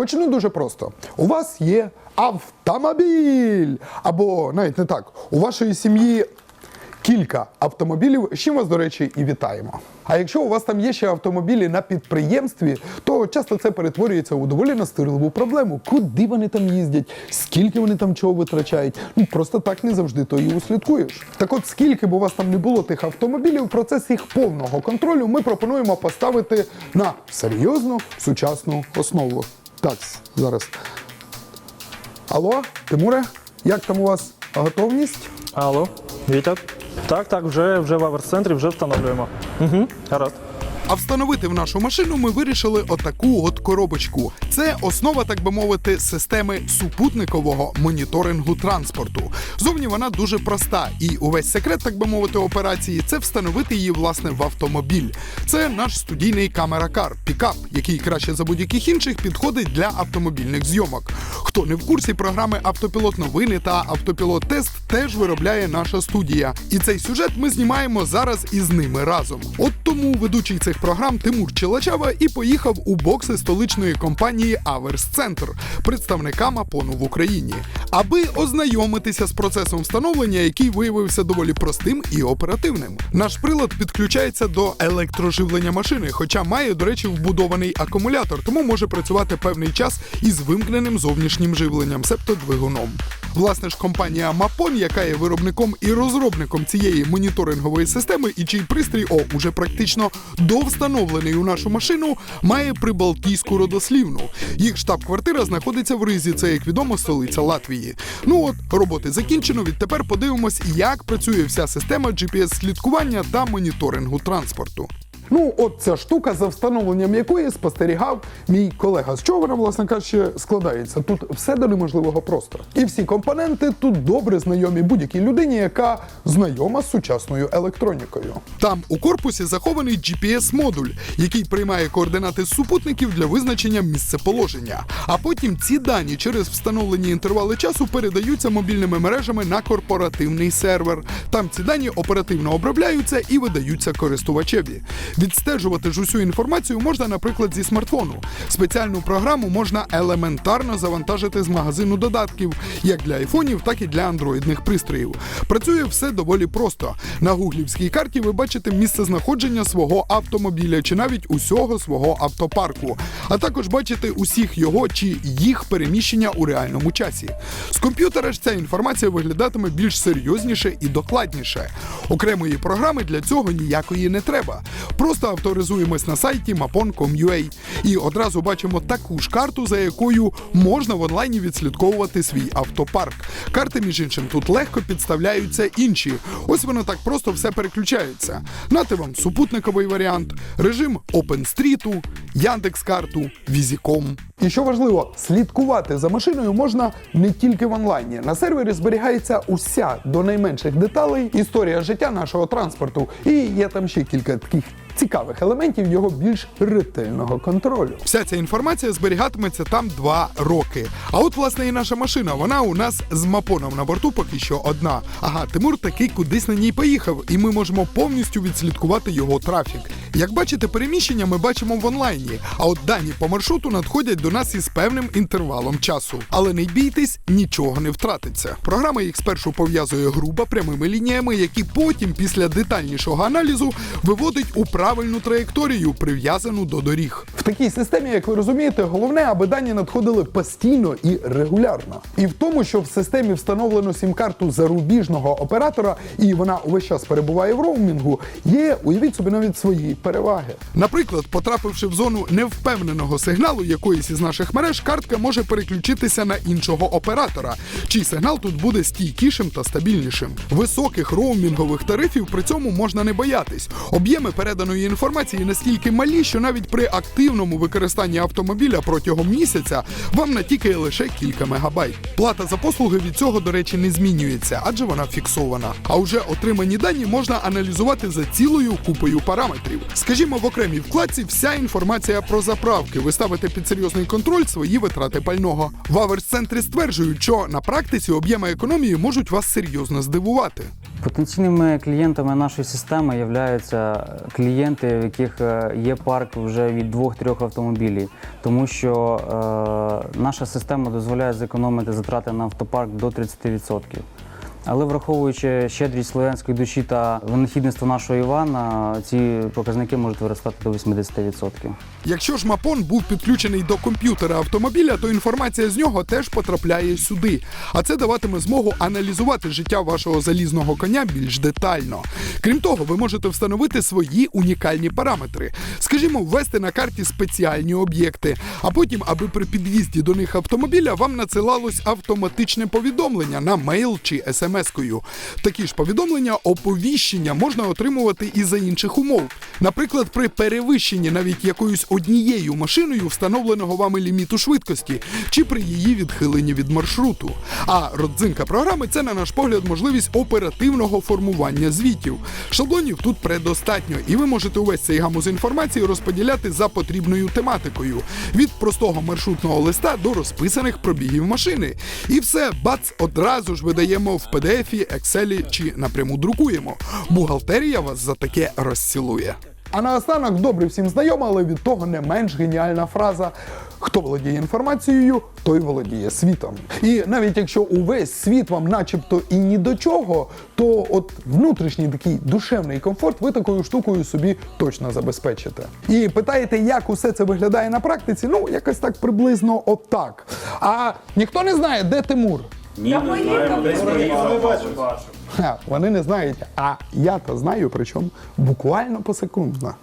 Почну дуже просто. У вас є автомобіль, або навіть не так, у вашої сім'ї кілька автомобілів, з чим вас, до речі, і вітаємо. А якщо у вас там є ще автомобілі на підприємстві, то часто це перетворюється у доволі настирливу проблему. Куди вони там їздять, скільки вони там чого витрачають. Ну просто так не завжди то і услідкуєш. Так от, скільки б у вас там не було тих автомобілів, процес їх повного контролю ми пропонуємо поставити на серйозну сучасну основу. Так, зараз. Алло, Тимуре, як там у вас готовність? Алло, Вітя? Так, так, вже, вже в аверс-центрі, вже встановлюємо. Угу, гаразд. А встановити в нашу машину ми вирішили отаку от коробочку. Це основа, так би мовити, системи супутникового моніторингу транспорту. Зовні вона дуже проста, і увесь секрет, так би мовити, операції це встановити її власне в автомобіль. Це наш студійний камера-кар, пікап, який краще за будь-яких інших підходить для автомобільних зйомок. Хто не в курсі програми Автопілот новини та Автопілот Тест теж виробляє наша студія. І цей сюжет ми знімаємо зараз із ними разом. От тому ведучий цих програм Тимур Челачава і поїхав у бокси столичної компанії Аверс Центр, представника Мапону в Україні, аби ознайомитися з процесом встановлення, який виявився доволі простим і оперативним. Наш прилад підключається до електроживлення машини, хоча має, до речі, вбудований акумулятор, тому може працювати певний час із вимкненим зовнішнім живленням, себто двигуном. Власне ж, компанія Мапон, яка є виробником і розробником цієї моніторингової системи, і чий пристрій, о, уже практично довстановлений у нашу машину, має прибалтійську родослівну. Їх штаб-квартира знаходиться в Ризі, це як відомо столиця Латвії. Ну от роботи закінчено. Відтепер подивимось, як працює вся система GPS-слідкування та моніторингу транспорту. Ну, от ця штука, за встановленням якої спостерігав мій колега. З чого вона, власне кажучи, складається? Тут все до неможливого просто. І всі компоненти тут добре знайомі будь-якій людині, яка знайома з сучасною електронікою. Там у корпусі захований GPS-модуль, який приймає координати супутників для визначення місцеположення. А потім ці дані через встановлені інтервали часу передаються мобільними мережами на корпоративний сервер. Там ці дані оперативно обробляються і видаються користувачеві. Відстежувати ж усю інформацію можна, наприклад, зі смартфону. Спеціальну програму можна елементарно завантажити з магазину додатків, як для айфонів, так і для андроїдних пристроїв. Працює все доволі просто. На гуглівській карті ви бачите місце знаходження свого автомобіля чи навіть усього свого автопарку, а також бачите усіх його чи їх переміщення у реальному часі. З комп'ютера ж ця інформація виглядатиме більш серйозніше і докладніше. Окремої програми для цього ніякої не треба. Просто авторизуємось на сайті mapon.com.ua і одразу бачимо таку ж карту, за якою можна в онлайні відслідковувати свій автопарк. Карти, між іншим, тут легко підставляються інші. Ось воно так просто все переключається. Нати вам супутниковий варіант, режим OpenStreet, Яндекс.Карту, Візіком. І що важливо, слідкувати за машиною можна не тільки в онлайні. На сервері зберігається уся до найменших деталей історія життя нашого транспорту. І є там ще кілька таких цікавих елементів його більш ретельного контролю. Вся ця інформація зберігатиметься там два роки. А от власне і наша машина, вона у нас з мапоном на борту поки що одна. Ага, Тимур таки кудись на ній поїхав, і ми можемо повністю відслідкувати його трафік. Як бачите, переміщення ми бачимо в онлайні, а от дані по маршруту надходять до нас із певним інтервалом часу. Але не бійтесь, нічого не втратиться. Програма їх спершу пов'язує грубо прямими лініями, які потім, після детальнішого аналізу, виводить у правильну траєкторію, прив'язану до доріг. В такій системі, як ви розумієте, головне, аби дані надходили постійно і регулярно. І в тому, що в системі встановлено сім-карту зарубіжного оператора, і вона увесь час перебуває в роумінгу, є, уявіть собі, навіть свої переваги. Наприклад, потрапивши в зону невпевненого сигналу якоїсь із наших мереж, картка може переключитися на іншого оператора, чий сигнал тут буде стійкішим та стабільнішим. Високих роумінгових тарифів при цьому можна не боятись. Об'єми переданої інформації настільки малі, що навіть при активному використанні автомобіля протягом місяця вам натікає лише кілька мегабайт. Плата за послуги від цього, до речі, не змінюється, адже вона фіксована. А вже отримані дані можна аналізувати за цілою купою параметрів. Скажімо, в окремій вкладці вся інформація про заправки. Ви ставите під серйозний контроль свої витрати пального. В Аверс-центрі стверджують, що на практиці об'єми економії можуть вас серйозно здивувати. Потенційними клієнтами нашої системи являються клієнти, в яких е, є парк вже від двох-трьох автомобілів, тому що е, наша система дозволяє зекономити затрати на автопарк до 30%. Але враховуючи щедрість слов'янської душі та винахідництво нашого Івана, ці показники можуть виростати до 80%. Якщо ж мапон був підключений до комп'ютера автомобіля, то інформація з нього теж потрапляє сюди. А це даватиме змогу аналізувати життя вашого залізного коня більш детально. Крім того, ви можете встановити свої унікальні параметри. Скажімо, ввести на карті спеціальні об'єкти, а потім, аби при під'їзді до них автомобіля вам надсилалось автоматичне повідомлення на мейл чи смс-кою. Такі ж повідомлення оповіщення можна отримувати і за інших умов. Наприклад, при перевищенні навіть якоюсь однією машиною встановленого вами ліміту швидкості, чи при її відхиленні від маршруту. А родзинка програми це, на наш погляд, можливість оперативного формування звітів. Шаблонів тут предостатньо, і ви можете увесь цей гамузь інформації розподіляти за потрібною тематикою від простого маршрутного листа до розписаних пробігів машини. І все, бац, одразу ж видаємо в PDF, Excel чи напряму друкуємо. Бухгалтерія вас за таке розцілує. А наостанок добре всім знайома, але від того не менш геніальна фраза: хто володіє інформацією, той володіє світом. І навіть якщо увесь світ вам, начебто, і ні до чого, то от внутрішній такий душевний комфорт ви такою штукою собі точно забезпечите. І питаєте, як усе це виглядає на практиці? Ну, якось так приблизно отак. А ніхто не знає, де Тимур. Ха, вони не знають, а я то знаю, причому буквально посекундно.